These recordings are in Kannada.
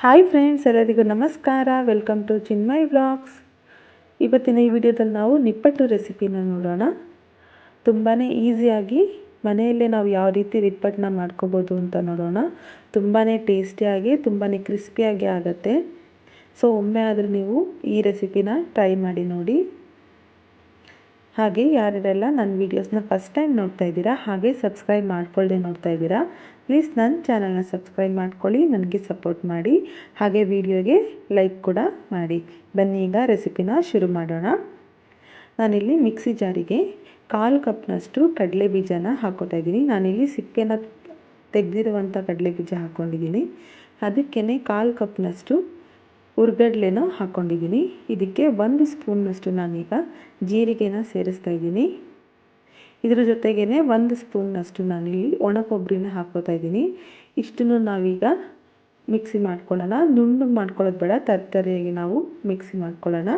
ಹಾಯ್ ಫ್ರೆಂಡ್ಸ್, ಎಲ್ಲರಿಗೂ ನಮಸ್ಕಾರ. ವೆಲ್ಕಮ್ ಟು ಚಿನ್ಮಯ್ ವ್ಲಾಗ್ಸ್ ಇವತ್ತಿನ ಈ ವಿಡಿಯೋದಲ್ಲಿ ನಾವು ನಿಪ್ಪಟ್ಟು ರೆಸಿಪಿನ ನೋಡೋಣ. ತುಂಬಾ ಈಸಿಯಾಗಿ ಮನೆಯಲ್ಲೇ ನಾವು ಯಾವ ರೀತಿ ನಿಪ್ಪಟ್ಟನ್ನ ಮಾಡ್ಕೋಬೋದು ಅಂತ ನೋಡೋಣ. ತುಂಬಾ ಟೇಸ್ಟಿಯಾಗಿ ತುಂಬಾ ಕ್ರಿಸ್ಪಿಯಾಗಿ ಆಗುತ್ತೆ. ಸೊ ಒಮ್ಮೆ ಆದರೂ ನೀವು ಈ ರೆಸಿಪಿನ ಟ್ರೈ ಮಾಡಿ ನೋಡಿ. ಹಾಗೆ ಯಾರ್ಯಾರೆಲ್ಲ ನನ್ನ ವೀಡಿಯೋಸ್ನ ಫಸ್ಟ್ ಟೈಮ್ ನೋಡ್ತಾ ಇದ್ದೀರಾ, ಹಾಗೆ ಸಬ್ಸ್ಕ್ರೈಬ್ ಮಾಡ್ಕೊಳ್ಳದೆ ನೋಡ್ತಾ ಇದ್ದೀರಾ ಪ್ಲೀಸ್ ನನ್ನ ಚಾನಲ್ನ ಸಬ್ಸ್ಕ್ರೈಬ್ ಮಾಡ್ಕೊಳ್ಳಿ, ನನಗೆ ಸಪೋರ್ಟ್ ಮಾಡಿ, ಹಾಗೆ ವಿಡಿಯೋಗೆ ಲೈಕ್ ಕೂಡ ಮಾಡಿ. ಬನ್ನಿ ಈಗ ರೆಸಿಪಿನ ಶುರು ಮಾಡೋಣ. ನಾನಿಲ್ಲಿ ಮಿಕ್ಸಿ ಜಾರಿಗೆ ಕಾಲು ಕಪ್ನಷ್ಟು ಕಡಲೆ ಬೀಜನ ಹಾಕೋತಾ ಇದ್ದೀನಿ. ನಾನಿಲ್ಲಿ ಸಿಪ್ಪೆನ ತೆಗೆದಿರುವಂಥ ಕಡಲೆ ಬೀಜ ಹಾಕ್ಕೊಂಡಿದ್ದೀನಿ. ಅದಕ್ಕೇ ಕಾಲು ಕಪ್ನಷ್ಟು ಹುರ್ಗಡ್ಲೆನೂ ಹಾಕ್ಕೊಂಡಿದ್ದೀನಿ ಇದಕ್ಕೆ ಒಂದು ಸ್ಪೂನ್ನಷ್ಟು ನಾನೀಗ ಜೀರಿಗೆನ ಸೇರಿಸ್ತಾ ಇದ್ದೀನಿ. ಇದ್ರ ಜೊತೆಗೇ ಒಂದು ಸ್ಪೂನ್ನಷ್ಟು ನಾನಿಲ್ಲಿ ಒಣ ಕೊಬ್ಬರಿನ ಹಾಕ್ಕೋತಾ ಇದ್ದೀನಿ. ಇಷ್ಟನ್ನು ನಾವೀಗ ಮಿಕ್ಸಿ ಮಾಡ್ಕೊಳ್ಳೋಣ. ನುಣ್ಣಗೆ ಮಾಡ್ಕೊಳ್ಳೋದು ಬೇಡ, ತರ್ತರಿಯಾಗಿ ನಾವು ಮಿಕ್ಸಿ ಮಾಡ್ಕೊಳ್ಳೋಣ.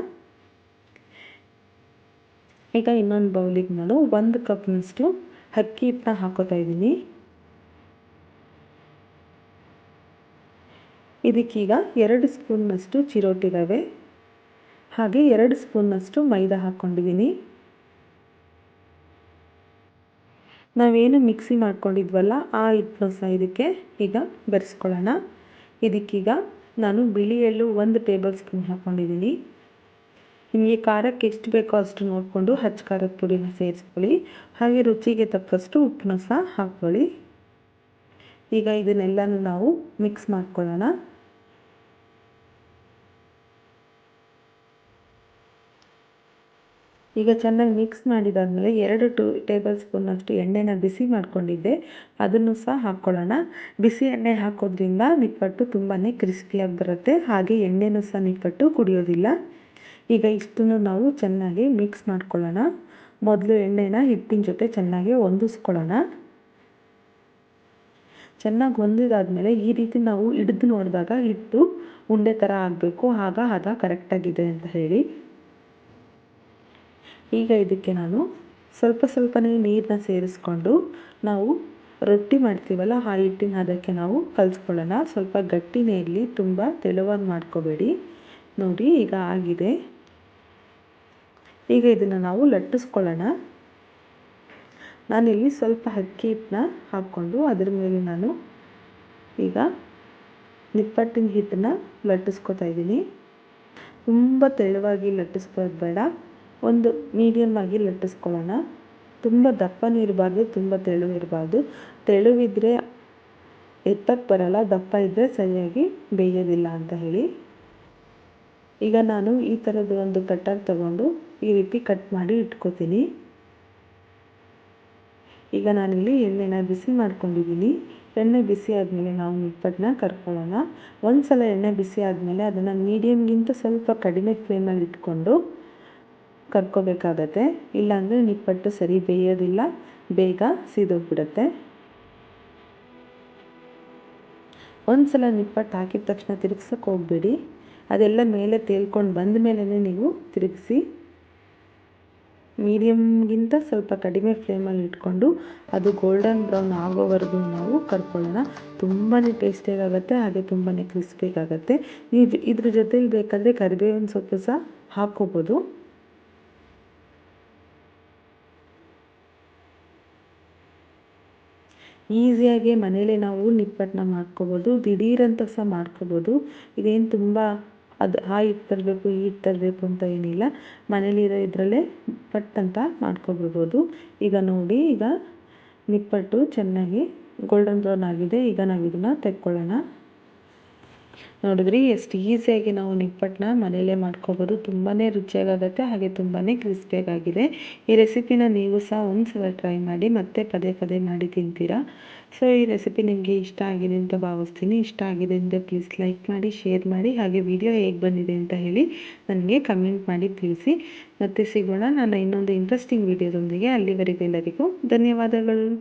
ಈಗ ಇನ್ನೊಂದು ಬೌಲಿಗೆ ನಾನು ಒಂದು ಕಪ್ನಷ್ಟು ಅಕ್ಕಿ ಹಿಟ್ಟನ್ನ ಹಾಕೋತಾ ಇದ್ದೀನಿ. ಇದಕ್ಕೀಗ ಎರಡು ಸ್ಪೂನ್ನಷ್ಟು ಚಿರೋಟಿ ರವೆ ಹಾಗೆ ಎರಡು ಸ್ಪೂನ್ನಷ್ಟು ಮೈದಾ ಹಾಕ್ಕೊಂಡಿದ್ದೀನಿ. ನಾವೇನು ಮಿಕ್ಸಿ ಮಾಡ್ಕೊಂಡಿದ್ವಲ್ಲ ಆ ಹಿಟ್ಟನ್ನು ಸಹ ಇದಕ್ಕೆ ಈಗ ಬೆರೆಸ್ಕೊಳ್ಳೋಣ. ಇದಕ್ಕೀಗ ನಾನು ಬಿಳಿ ಎಳ್ಳು ಒಂದು ಟೇಬಲ್ ಸ್ಪೂನ್ ಹಾಕ್ಕೊಂಡಿದ್ದೀನಿ. ನಿಮಗೆ ಖಾರಕ್ಕೆ ಎಷ್ಟು ಬೇಕೋ ಅಷ್ಟು ನೋಡಿಕೊಂಡು ಹಚ್ಚ ಖಾರದ ಪುಡಿನ ಸೇರಿಸ್ಕೊಳ್ಳಿ. ಹಾಗೆ ರುಚಿಗೆ ತಕ್ಕಷ್ಟು ಉಪ್ಪನ್ನು ಸಹ ಹಾಕ್ಕೊಳ್ಳಿ. ಈಗ ಇದನ್ನೆಲ್ಲನೂ ನಾವು ಮಿಕ್ಸ್ ಮಾಡ್ಕೊಳ್ಳೋಣ. ಈಗ ಚೆನ್ನಾಗಿ ಮಿಕ್ಸ್ ಮಾಡಿದಾದಮೇಲೆ ಎರಡು ಟು ಟೇಬಲ್ ಸ್ಪೂನಷ್ಟು ಎಣ್ಣೆನ ಬಿಸಿ ಮಾಡ್ಕೊಂಡಿದ್ದೆ. ಅದನ್ನು ಸಹ ಹಾಕ್ಕೊಳ್ಳೋಣ. ಬಿಸಿ ಎಣ್ಣೆ ಹಾಕೋದ್ರಿಂದ ನಿಪ್ಪಟ್ಟು ತುಂಬಾ ಕ್ರಿಸ್ಪಿಯಾಗಿ ಬರುತ್ತೆ. ಹಾಗೆ ಎಣ್ಣೆನೂ ಸಹ ನಿಪ್ಪಟ್ಟು ಕುಡಿಯೋದಿಲ್ಲ. ಈಗ ಇಷ್ಟನ್ನು ನಾವು ಚೆನ್ನಾಗಿ ಮಿಕ್ಸ್ ಮಾಡ್ಕೊಳ್ಳೋಣ. ಮೊದಲು ಎಣ್ಣೆನ ಹಿಟ್ಟಿನ ಜೊತೆ ಚೆನ್ನಾಗಿ ಹೊಂದಿಸ್ಕೊಳ್ಳೋಣ. ಚೆನ್ನಾಗಿ ಹೊಂದಿದಾದ್ಮೇಲೆ ಈ ರೀತಿ ನಾವು ಹಿಡಿದು ನೋಡಿದಾಗ ಹಿಟ್ಟು ಉಂಡೆ ಥರ ಆಗಬೇಕು. ಆಗ ಹದ ಕರೆಕ್ಟಾಗಿದೆ ಅಂತ ಹೇಳಿ. ಈಗ ಇದಕ್ಕೆ ನಾನು ಸ್ವಲ್ಪ ಸ್ವಲ್ಪನೇ ನೀರನ್ನ ಸೇರಿಸ್ಕೊಂಡು ನಾವು ರೊಟ್ಟಿ ಮಾಡ್ತೀವಲ್ಲ ಆ ಹಿಟ್ಟಿನ ಅದಕ್ಕೆ ನಾವು ಕಲಿಸ್ಕೊಳ್ಳೋಣ. ಸ್ವಲ್ಪ ಗಟ್ಟಿನೇ ಇರಲಿ ತುಂಬ ತೆಳುವಾಗಿ ಮಾಡ್ಕೋಬೇಡಿ. ನೋಡಿ, ಈಗ ಆಗಿದೆ. ಈಗ ಇದನ್ನು ನಾವು ಲಟ್ಟಿಸ್ಕೊಳ್ಳೋಣ. ನಾನಿಲ್ಲಿ ಸ್ವಲ್ಪ ಅಕ್ಕಿ ಹಿಟ್ಟನ್ನ ಹಾಕ್ಕೊಂಡು ಅದ್ರ ಮೇಲೆ ನಾನು ಈಗ ನಿಪ್ಪಟ್ಟಿನ ಹಿಟ್ಟನ್ನ ಲಟ್ಟಿಸ್ಕೊತಾ ಇದ್ದೀನಿ. ತುಂಬ ತೆಳುವಾಗಿ ಲಟ್ಟಿಸ್ಕೋದು ಬೇಡ. ಒಂದು ಮೀಡಿಯಮ್ ಆಗಿ ಲಟ್ಟಿಸ್ಕೊಳ್ಳೋಣ. ತುಂಬ ದಪ್ಪನೂ ಇರಬಾರ್ದು, ತುಂಬ ತೆಳು ಇರಬಾರ್ದು. ತೆಳುವಿದ್ರೆ ಎತ್ತಕ್ಕೆ ಬರಲ್ಲ, ದಪ್ಪ ಇದ್ದರೆ ಸರಿಯಾಗಿ ಬೇಯೋದಿಲ್ಲ ಅಂತ ಹೇಳಿ. ಈಗ ನಾನು ಈ ಥರದ ಒಂದು ಕಟ್ಟರ್ ತಗೊಂಡು ಈ ರೀತಿ ಕಟ್ ಮಾಡಿ ಇಟ್ಕೋತೀನಿ. ಈಗ ನಾನಿಲ್ಲಿ ಎಣ್ಣೆನ ಬಿಸಿ ಮಾಡ್ಕೊಂಡಿದ್ದೀನಿ. ಎಣ್ಣೆ ಬಿಸಿ ಆದಮೇಲೆ ನಾವು ನಿಪ್ಪಟ್ಟನ್ನ ಕರ್ಕೊಳ್ಳೋಣ. ಒಂದು ಸಲ ಎಣ್ಣೆ ಬಿಸಿ ಆದಮೇಲೆ ಅದನ್ನು ಮೀಡಿಯಮ್ಗಿಂತ ಸ್ವಲ್ಪ ಕಡಿಮೆ ಫ್ಲೇಮಲ್ಲಿ ಇಟ್ಕೊಂಡು ಕರ್ಕೋಬೇಕಾಗತ್ತೆ. ಇಲ್ಲಾಂದರೆ ನಿಪ್ಪಟ್ಟು ಸರಿ ಬೇಯೋದಿಲ್ಲ. ಬೇಗ ಸೀದೋಗ್ಬಿಡತ್ತೆ. ಒಂದು ಸಲ ನಿಪ್ಪಟ್ಟು ಹಾಕಿದ ತಕ್ಷಣ ತಿರುಗ್ಸೋಕೆ ಹೋಗಬೇಡಿ. ಅದೆಲ್ಲ ಮೇಲೆ ತೇಲ್ಕೊಂಡು ಬಂದ ಮೇಲೆ ನೀವು ತಿರುಗಿಸಿ. ಮೀಡಿಯಮ್ಗಿಂತ ಸ್ವಲ್ಪ ಕಡಿಮೆ ಫ್ಲೇಮಲ್ಲಿ ಇಟ್ಕೊಂಡು ಅದು ಗೋಲ್ಡನ್ ಬ್ರೌನ್ ಆಗೋವರೆಗೂ ನಾವು ಕರ್ಕೊಳ್ಳೋಣ. ತುಂಬಾ ಟೇಸ್ಟಿಯಾಗುತ್ತೆ, ಹಾಗೆ ತುಂಬಾ ಕ್ರಿಸ್ಪಿಯಾಗುತ್ತೆ. ನೀವು ಇದ್ರ ಜೊತೆಲಿ ಬೇಕಾದರೆ ಕರಿಬೇವಿನ ಸೊಪ್ಪು ಸಹ ಹಾಕ್ಕೋಬೋದು. ಈಸಿಯಾಗಿ ಮನೇಲೆ ನಾವು ನಿಪ್ಪಟ್ಟನ್ನ ಮಾಡ್ಕೋಬೋದು, ದಿಢೀರಂತ ಸಹ ಮಾಡ್ಕೋಬೋದು. ಇದೇನು ತುಂಬ ಅದು ಆ ಹಿಟ್ಟು ತರಬೇಕು, ಈ ಹಿಟ್ಟು ತರಬೇಕು ಅಂತ ಏನಿಲ್ಲ. ಮನೇಲಿರೋ ಇದರಲ್ಲೇ ಪಟ್ ಅಂತ ಮಾಡ್ಕೊಬಿಡ್ಬೋದು. ಈಗ ನೋಡಿ, ಈಗ ನಿಪ್ಪಟ್ಟು ಚೆನ್ನಾಗಿ ಗೋಲ್ಡನ್ ಬ್ರೌನ್ ಆಗಿದೆ. ಈಗ ನಾವು ಇದನ್ನು ತೆಕ್ಕೊಳ್ಳೋಣ. ನೋಡಿದ್ರಿ ಎಷ್ಟು ಈಸಿಯಾಗಿ ನಾವು ನಿಪ್ಪಟ್ಟನ್ನ ಮನೆಯಲ್ಲೇ ಮಾಡ್ಕೋಬೋದು. ತುಂಬಾ ರುಚಿಯಾಗುತ್ತೆ ಹಾಗೆ ತುಂಬಾ ಕ್ರಿಸ್ಪಿಯಾಗಿದೆ ಈ ರೆಸಿಪಿನ ನೀವು ಸಹ ಒಂದು ಸಲ ಟ್ರೈ ಮಾಡಿ, ಮತ್ತೆ ಪದೇ ಪದೇ ಮಾಡಿ ತಿಂತೀರಾ? ಸೊ, ಈ ರೆಸಿಪಿ ನಿಮಗೆ ಇಷ್ಟ ಆಗಿದೆ ಅಂತ ಭಾವಿಸ್ತೀನಿ. ಇಷ್ಟ ಆಗಿದೆ ಅಂತ ಪ್ಲೀಸ್ ಲೈಕ್ ಮಾಡಿ, ಶೇರ್ ಮಾಡಿ, ಹಾಗೆ ವಿಡಿಯೋ ಹೇಗೆ ಬಂದಿದೆ ಅಂತ ಹೇಳಿ ನನಗೆ ಕಮೆಂಟ್ ಮಾಡಿ ತಿಳಿಸಿ. ಮತ್ತೆ ಸಿಗೋಣ ನಾನು ಇನ್ನೊಂದು ಇಂಟ್ರೆಸ್ಟಿಂಗ್ ವಿಡಿಯೋದೊಂದಿಗೆ ಅಲ್ಲಿವರೆಗೂ ಎಲ್ಲರಿಗೂ ಧನ್ಯವಾದಗಳು.